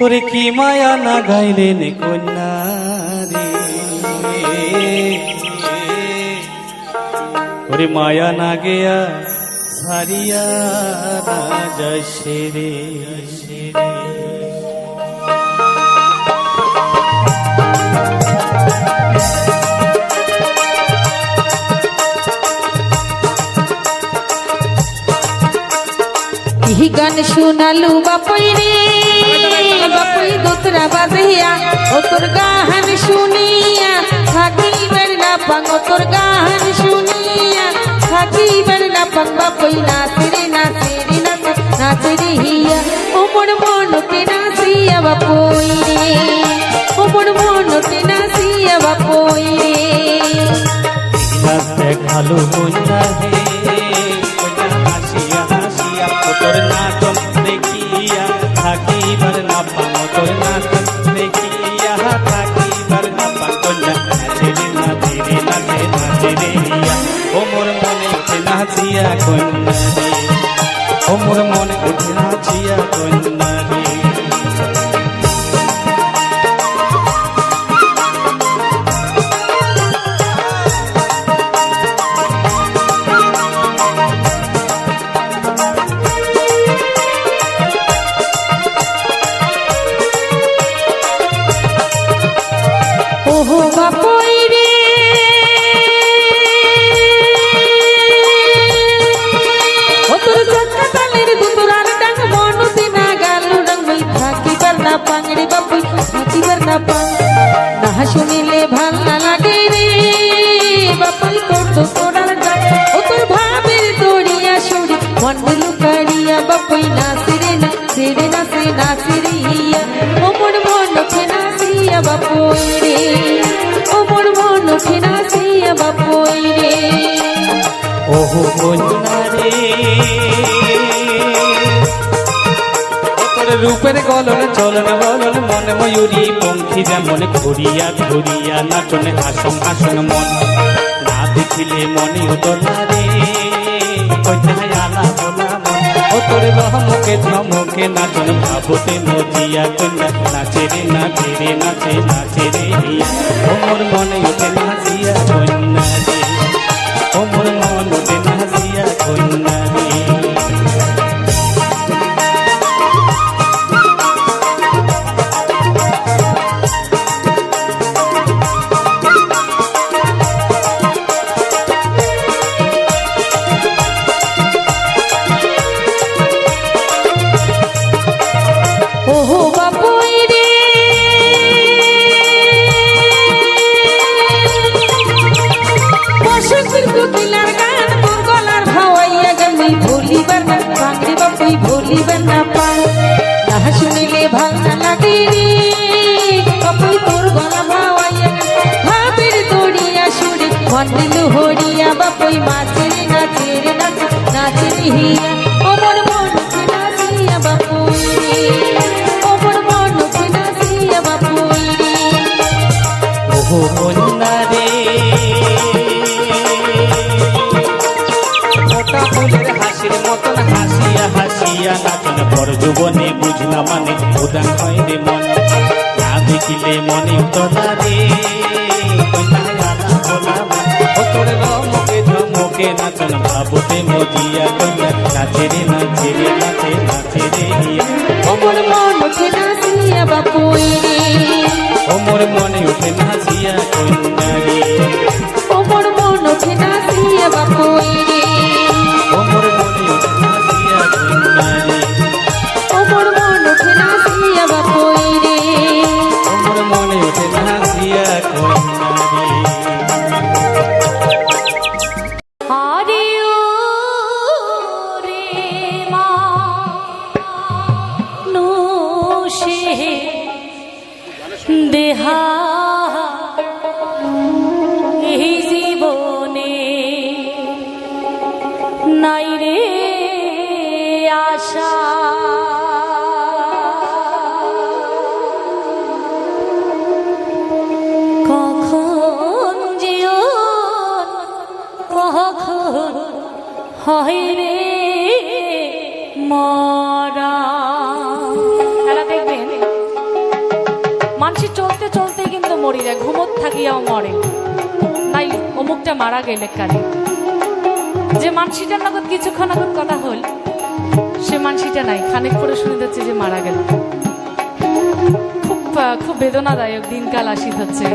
ওরে কি মায়া না গাইলেন কন্যা রে? মায়া না গেয়া সারিয়া না যাইছে রে। ইহি গান শুনালু বাপই রে। বাপই দোতরা বাজিয়া, ও তোর গান শুনিয়া থাকি বেড়না পাং ও তোর গান শুনিয়া থাকি বেড়না পাং বাপই নাচে রে নাচে রে নাচে নাচে রে হিয়া। ও মোর মনতে নাচিয়া বাপই রে। ও মোর মনতে নাচিয়া বাপই রে। নাচ দেখাল কন্যা হে। তোর নাচন দেখিয়া থাকিবার না পাম তোর নাচন দেখিয়া থাকিবার না পাম কন্যা নাচে রে নাচে রে নাচে নাচে রে ও মোর মনে উঠে নাচিয়া কন্যা রে। ও মোর মনে উঠে নাচিয়া কন্যা রে। রূপের গলন চলন বলন মন ময়ূরী পঙ্খী যেমন ঘুরিয়া ঘুরিয়া নাচন আসন আসন মন। না দেখিলে মনে। উদলা রে ধমকে নাচন ভাবতে মজিয়া কন্যা, নাচে রে নাচে রে, নাচে নাচে রে। মনে উঠে হাসিয়া নাচন পর যুবনে বুঝনা মানে উদান হয় রে মন। না দেখিলে মনে উতলা রে ধমকে নাচন ভাবতে মজিয়া কন্যা নাচে রে নাচে রে নাচে নাচে রে ওমর মন নাচিয়া বাপুই রে ও মনে উঠে নাচিয়া কন্যা রে। ওমর মন নাচিয়া বাপুই দেহা এই জীবনে নাই রে আশা মরি ঘুমত থাকিয়াও মরে। তাই অমুকটা মারা গেলে কালে যে মানসিটার নগদ কিছুক্ষণ আগত কথা হল, সে মানসিটা নাই। খানিক পরে শুনে যাচ্ছে যে মারা গেল। খুব খুব বেদনাদায়ক দিনকাল আসিত হচ্ছে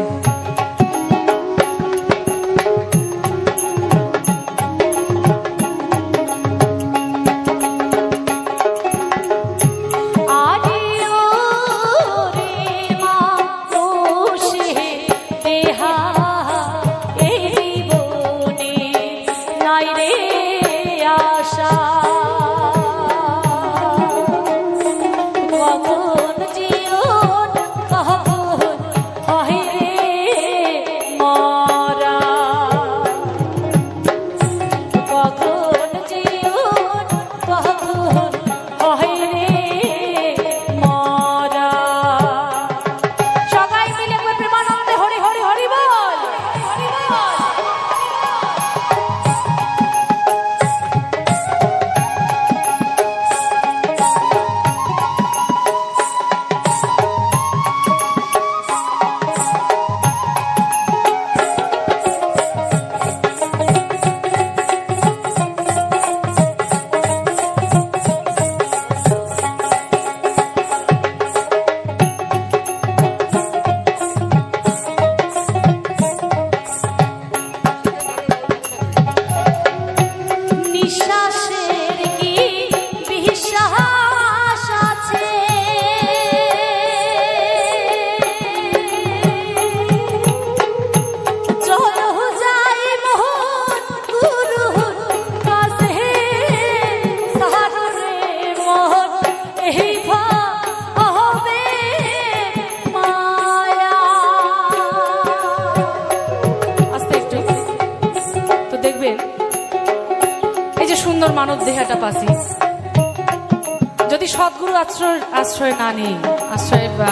না নিই আশ্রয় বা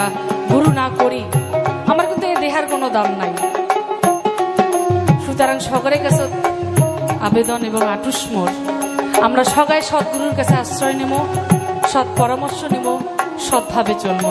গুরু না করি, আমার কিন্তু এই দেহার কোনো দাম নাই। সুতরাং সকলের কাছে আবেদন এবং আটুসমোর আমরা সবাই সদ্গুরুর কাছে আশ্রয় নেব সৎ পরামর্শ নেব সৎভাবে চলব।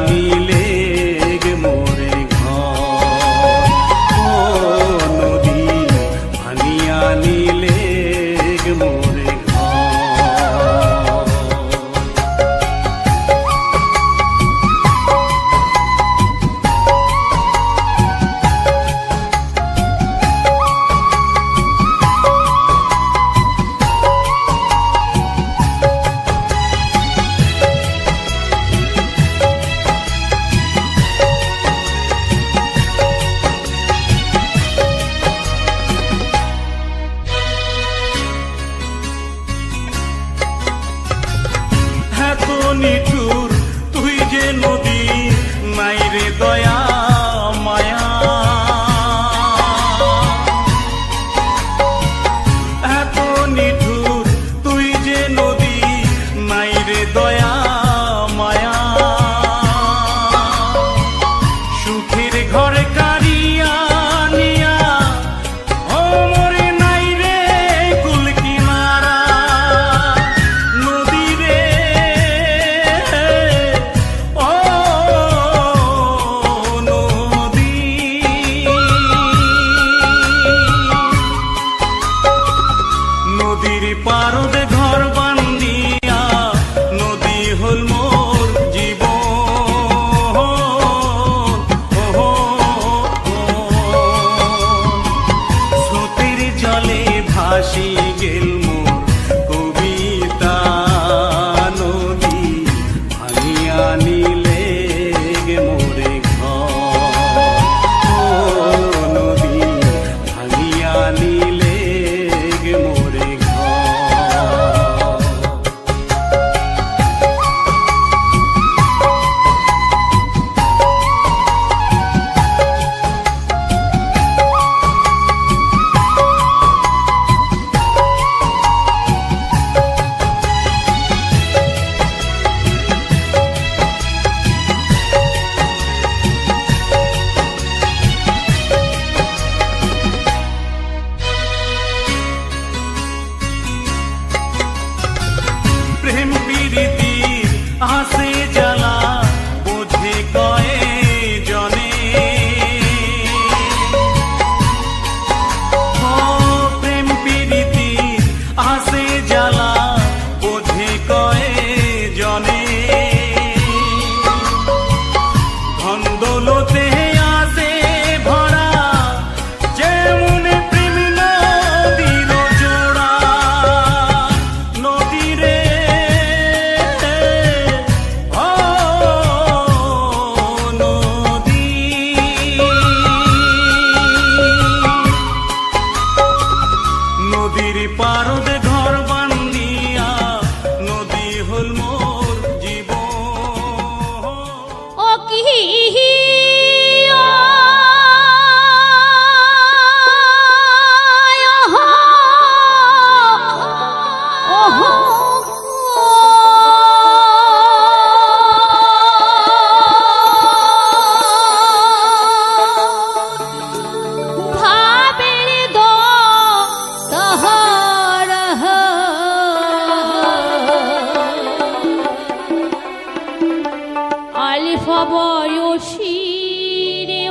நீல নাই রে দয়া। she আলিফ বয়সী রে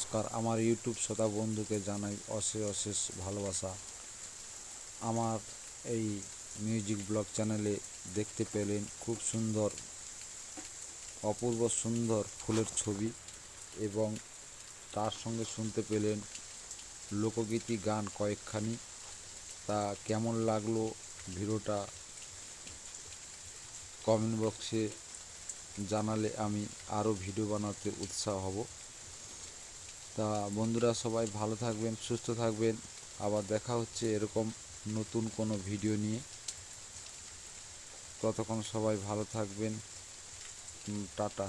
নমস্কার। আমার ইউটিউব শ্রোতা বন্ধুকে জানাই অশেষ অশেষ ভালোবাসা। আমার এই মিউজিক ব্লগ চ্যানেলে দেখতে পেলেন খুব সুন্দর, অপূর্ব সুন্দর ফুলের ছবি এবং তার সঙ্গে শুনতে পেলেন লোকগীতি গান কয়েকখানি। তা কেমন লাগল ভিডিওটা কমেন্ট বক্সে জানালে আমি আরও ভিডিও বানাতে উৎসাহ হব। তা বন্ধুরা সবাই ভালো থাকবেন, সুস্থ থাকবেন। আবার দেখা হচ্ছে এরকম নতুন কোনো ভিডিও নিয়ে। ততক্ষণ সবাই ভালো থাকবেন। টাটা।